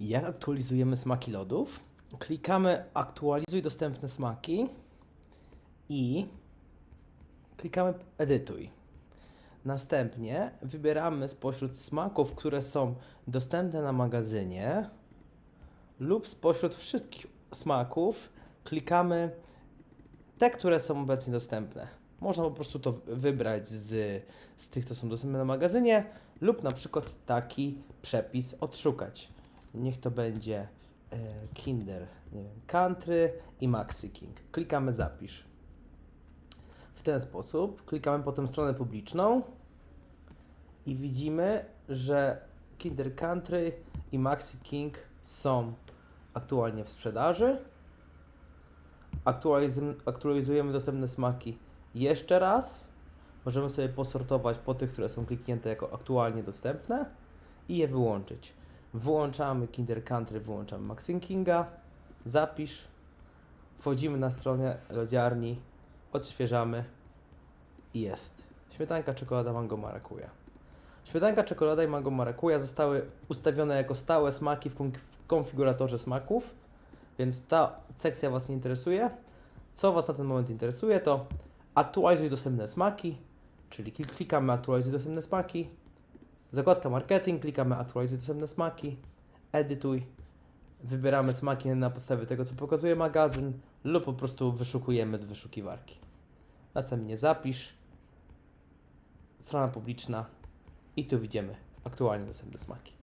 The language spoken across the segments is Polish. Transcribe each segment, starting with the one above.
Jak aktualizujemy smaki lodów? Klikamy aktualizuj dostępne smaki i klikamy edytuj. Następnie wybieramy spośród smaków, które są dostępne na magazynie lub spośród wszystkich smaków klikamy te, które są obecnie dostępne. Można po prostu to wybrać z, z tych, co są dostępne na magazynie lub na przykład taki przepis odszukać. Niech to będzie e, Kinder, nie wiem, Country i Maxi King. Klikamy zapisz. W ten sposób klikamy potem stronę publiczną i widzimy, że Kinder Country i Maxi King są aktualnie w sprzedaży. Aktualizujemy, aktualizujemy dostępne smaki jeszcze raz. Możemy sobie posortować po tych, które są kliknięte jako aktualnie dostępne i je wyłączyć. Wyłączamy Kinder Country, wyłączamy Maxim Kinga, zapisz, wchodzimy na stronę lodziarni, odświeżamy jest. Śmietanka, czekolada, mango, marakuja. Śmietanka, czekolada i mango, marakuja zostały ustawione jako stałe smaki w kon- w konfiguratorze smaków, więc ta sekcja Was nie interesuje. Co Was na ten moment interesuje, to aktualizuj dostępne smaki, czyli klik- klikamy aktualizuj dostępne smaki, zakładka marketing, klikamy aktualizuj dostępne smaki, edytuj, wybieramy smaki na podstawie tego, co pokazuje magazyn lub po prostu wyszukujemy z wyszukiwarki. Następnie zapisz, strona publiczna i tu widzimy aktualnie dostępne smaki.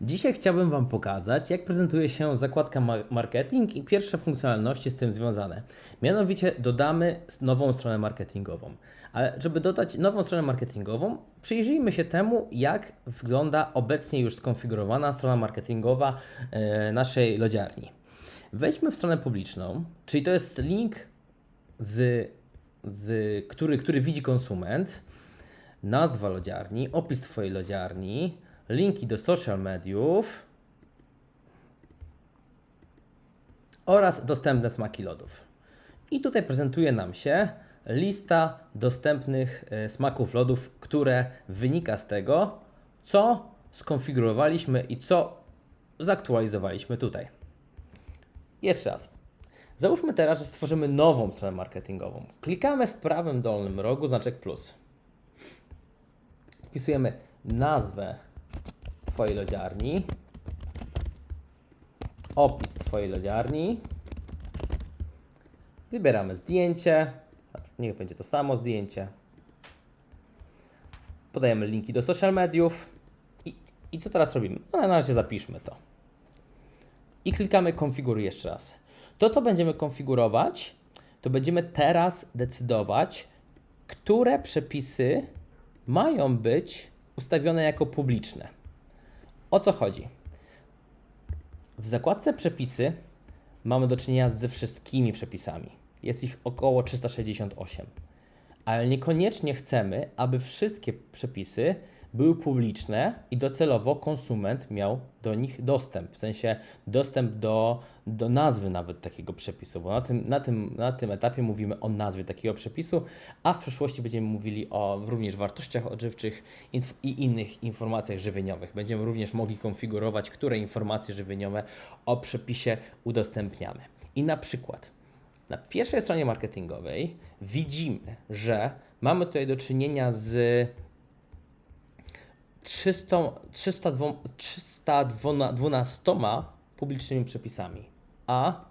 Dzisiaj chciałbym Wam pokazać, jak prezentuje się zakładka ma- marketing i pierwsze funkcjonalności z tym związane. Mianowicie dodamy nową stronę marketingową. Ale żeby dodać nową stronę marketingową, przyjrzyjmy się temu, jak wygląda obecnie już skonfigurowana strona marketingowa e, naszej lodziarni. Wejdźmy w stronę publiczną, czyli to jest link, z, z, który, który widzi konsument, nazwa lodziarni, opis Twojej lodziarni, linki do social mediów oraz dostępne smaki lodów. I tutaj prezentuje nam się lista dostępnych e, smaków lodów, które wynika z tego, co skonfigurowaliśmy i co zaktualizowaliśmy tutaj. Jeszcze raz. Załóżmy teraz, że stworzymy nową stronę marketingową. Klikamy w prawym dolnym rogu znaczek plus. Wpisujemy nazwę Twojej lodziarni, opis Twojej lodziarni, wybieramy zdjęcie, niech będzie to samo zdjęcie, podajemy linki do social mediów i, i co teraz robimy? No, na razie zapiszmy to. I klikamy konfiguruj jeszcze raz. To, co będziemy konfigurować, to będziemy teraz decydować, które przepisy mają być ustawione jako publiczne. O co chodzi? W zakładce przepisy mamy do czynienia ze wszystkimi przepisami. Jest ich około 368. Ale niekoniecznie chcemy, aby wszystkie przepisy były publiczne i docelowo konsument miał do nich dostęp, w sensie dostęp do, do nazwy nawet takiego przepisu, bo na tym, na, tym, na tym etapie mówimy o nazwie takiego przepisu, a w przyszłości będziemy mówili o również wartościach odżywczych i innych informacjach żywieniowych. Będziemy również mogli konfigurować, które informacje żywieniowe o przepisie udostępniamy. I na przykład na pierwszej stronie marketingowej widzimy, że mamy tutaj do czynienia z 300, 302 312 publicznymi przepisami, a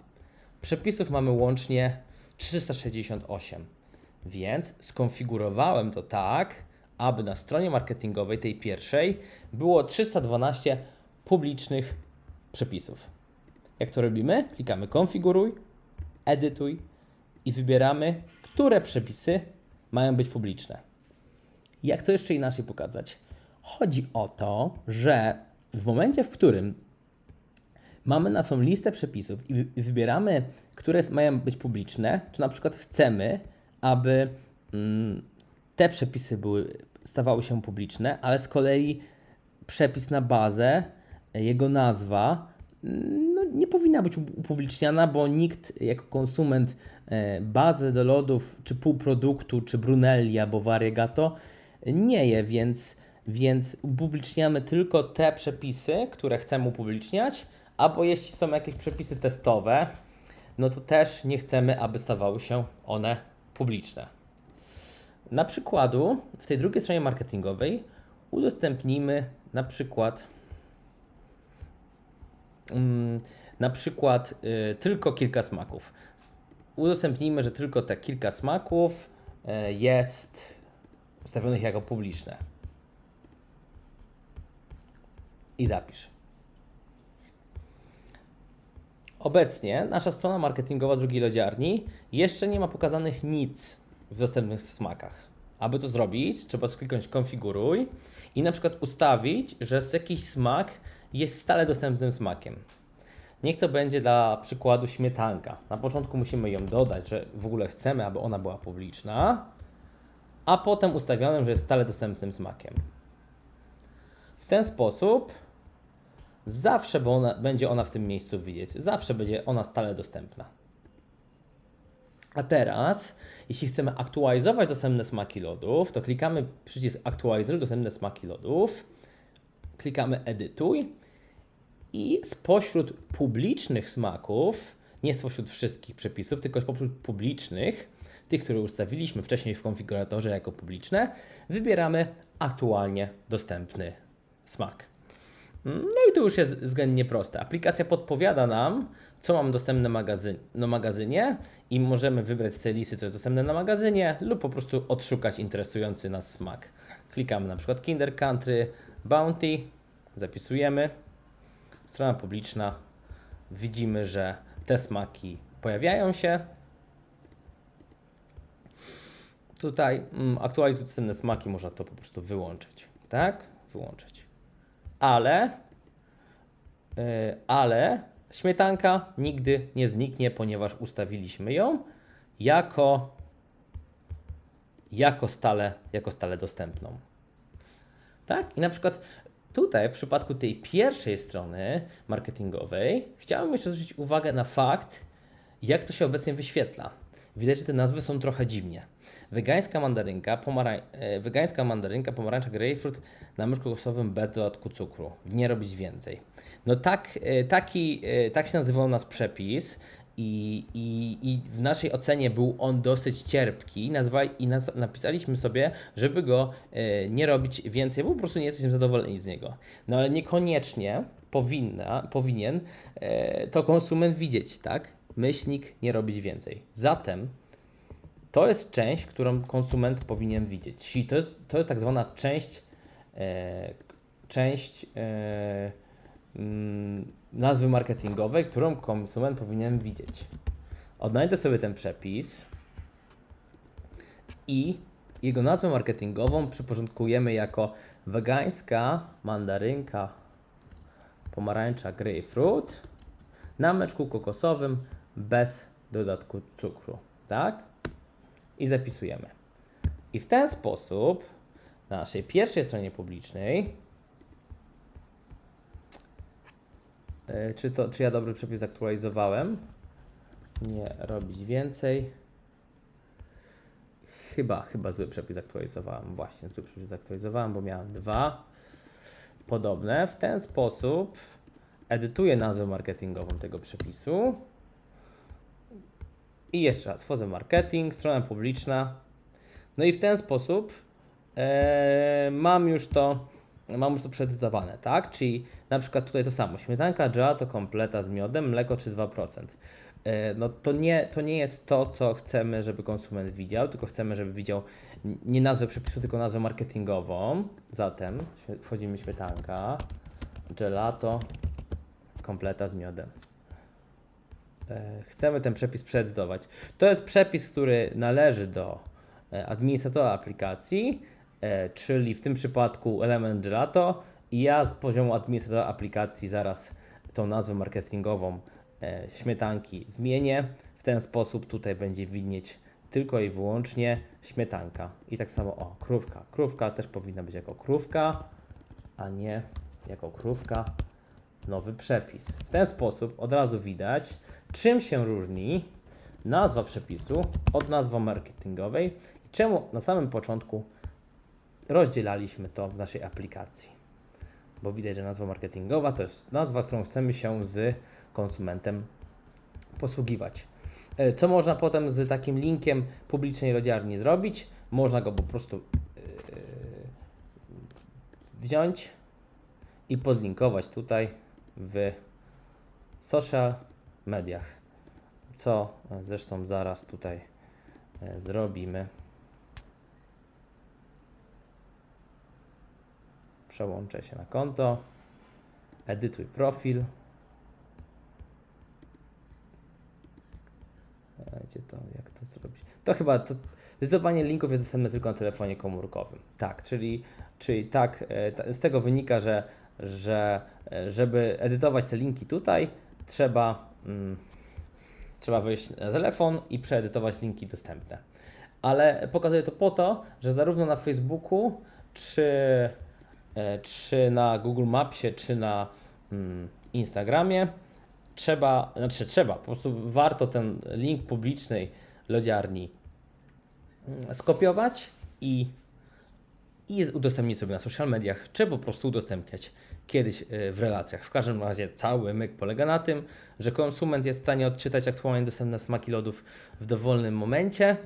przepisów mamy łącznie 368. Więc skonfigurowałem to tak, aby na stronie marketingowej, tej pierwszej, było 312 publicznych przepisów. Jak to robimy? Klikamy konfiguruj, edytuj i wybieramy, które przepisy mają być publiczne. Jak to jeszcze inaczej pokazać? Chodzi o to, że w momencie, w którym mamy na są listę przepisów i wy- i wybieramy, które mają być publiczne, to na przykład chcemy, aby mm, te przepisy były, stawały się publiczne, ale z kolei przepis na bazę, jego nazwa, mm, no, nie powinna być upu- upubliczniana, bo nikt jako konsument e, bazy do lodów, czy półproduktu, czy Brunelli albo Variegato nie je, więc, więc upubliczniamy tylko te przepisy, które chcemy upubliczniać, albo jeśli są jakieś przepisy testowe, no to też nie chcemy, aby stawały się one publiczne. Na przykładu, w tej drugiej stronie marketingowej udostępnimy na przykład mm, na przykład y, tylko kilka smaków. Udostępnijmy, że tylko te kilka smaków y, jest ustawionych jako publiczne. I zapisz. Obecnie nasza strona marketingowa drugiej lodziarni jeszcze nie ma pokazanych nic w dostępnych smakach. Aby to zrobić, trzeba kliknąć konfiguruj i na przykład ustawić, że jakiś smak jest stale dostępnym smakiem. Niech to będzie dla przykładu śmietanka. Na początku musimy ją dodać, że w ogóle chcemy, aby ona była publiczna, a potem ustawiamy, że jest stale dostępnym smakiem. W ten sposób zawsze bo ona, będzie ona w tym miejscu widzieć. Zawsze będzie ona stale dostępna. A teraz, jeśli chcemy aktualizować dostępne smaki lodów, to klikamy przycisk aktualizuj dostępne smaki lodów, klikamy edytuj i spośród publicznych smaków, nie spośród wszystkich przepisów, tylko spośród publicznych, tych, które ustawiliśmy wcześniej w konfiguratorze jako publiczne, wybieramy aktualnie dostępny smak. No i to już jest względnie proste. Aplikacja podpowiada nam, co mamy dostępne magazyn na magazynie i możemy wybrać z tej listy, co jest dostępne na magazynie lub po prostu odszukać interesujący nas smak. Klikamy na przykład Kinder Country, Bounty, zapisujemy. Strona publiczna. Widzimy, że te smaki pojawiają się. Tutaj mm, aktualizuj dostępne smaki, można to po prostu wyłączyć. Tak? Wyłączyć ale, yy, ale śmietanka nigdy nie zniknie, ponieważ ustawiliśmy ją jako, jako, stale, jako stale dostępną. Tak? I na przykład tutaj, w przypadku tej pierwszej strony marketingowej, chciałbym jeszcze zwrócić uwagę na fakt, jak to się obecnie wyświetla. Widać, że te nazwy są trochę dziwnie. Wegańska mandarynka, pomarań... e, wegańska mandarynka, pomarańcza, grapefruit na myszku kokosowym bez dodatku cukru. Nie robić więcej. No tak, e, taki, e, tak się nazywał nas przepis i, i, i w naszej ocenie był on dosyć cierpki nazwa, i napisaliśmy sobie, żeby go nie robić więcej, bo po prostu nie jesteśmy zadowoleni z niego. No ale niekoniecznie powinna, powinien to konsument widzieć, tak? Myślnik nie robić więcej. Zatem to jest część, którą konsument powinien widzieć. Czyli to jest, to jest tak zwana część, e, część e, mm, nazwy marketingowej, którą konsument powinien widzieć. Odnajdę sobie ten przepis i jego nazwę marketingową przyporządkujemy jako wegańska mandarynka pomarańcza grapefruit na mleczku kokosowym bez dodatku cukru. Tak? I zapisujemy. I w ten sposób na naszej pierwszej stronie publicznej Yy, czy, to, czy ja dobry przepis aktualizowałem? Nie robić więcej. Chyba, chyba zły przepis aktualizowałem. Właśnie, zły przepis aktualizowałem, bo miałem dwa podobne. W ten sposób edytuję nazwę marketingową tego przepisu. I jeszcze raz, wchodzę w marketing, strona publiczna. No i w ten sposób e, mam już to mam już to przeedytowane, tak? Czyli na przykład tutaj to samo, śmietanka gelato kompleta z miodem, mleko czy 2%. E, No to nie, to nie jest to, co chcemy, żeby konsument widział, tylko chcemy, żeby widział nie nazwę przepisu, tylko nazwę marketingową. Zatem wchodzimy śmietanka, gelato, kompleta z miodem. E, Chcemy ten przepis przeedytować. To jest przepis, który należy do e, administratora aplikacji, e, czyli w tym przypadku element gelato i ja z poziomu administratora aplikacji zaraz tą nazwę marketingową śmietanki zmienię. W ten sposób tutaj będzie widnieć tylko i wyłącznie śmietanka. I tak samo o, krówka. Krówka też powinna być jako krówka, a nie jako krówka nowy przepis. W ten sposób od razu widać, czym się różni nazwa przepisu od nazwy marketingowej i czemu na samym początku rozdzielaliśmy to w naszej aplikacji. Bo widać, że nazwa marketingowa to jest nazwa, którą chcemy się z konsumentem posługiwać. E, Co można potem z takim linkiem publicznej lodziarni zrobić? Można go po prostu yy, wziąć i podlinkować tutaj w social mediach. Co zresztą zaraz tutaj e, zrobimy. Przełączę się na konto. Edytuj profil. E, Gdzie to, jak to zrobić? To chyba, to, edytowanie linków jest dostępne tylko na telefonie komórkowym. Tak, czyli, czyli tak, e, z tego wynika, że, że e, żeby edytować te linki tutaj, trzeba, mm, trzeba wejść na telefon i przeedytować linki dostępne. Ale pokazuję to po to, że zarówno na Facebooku, czy, e, czy na Google Mapsie, czy na mm, Instagramie trzeba, znaczy trzeba, po prostu warto ten link publicznej lodziarni mm, skopiować i, i udostępnić sobie na social mediach, czy po prostu udostępniać kiedyś y, w relacjach. W każdym razie cały myk polega na tym, że konsument jest w stanie odczytać aktualnie dostępne smaki lodów w dowolnym momencie.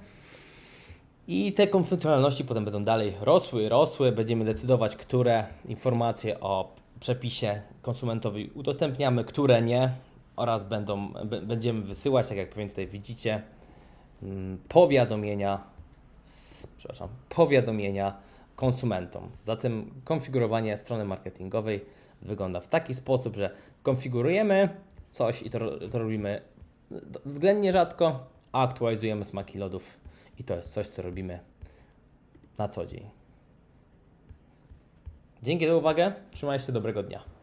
I te funkcjonalności potem będą dalej rosły, rosły. Będziemy decydować, które informacje o przepisie konsumentowi udostępniamy, które nie, oraz będą, będziemy wysyłać, tak jak pewnie tutaj widzicie, mm, powiadomienia, przepraszam, powiadomienia konsumentom. Zatem konfigurowanie strony marketingowej wygląda w taki sposób, że konfigurujemy coś i to, to robimy względnie rzadko, a aktualizujemy smaki lodów i to jest coś, co robimy na co dzień. Dzięki za uwagę, trzymajcie się, dobrego dnia.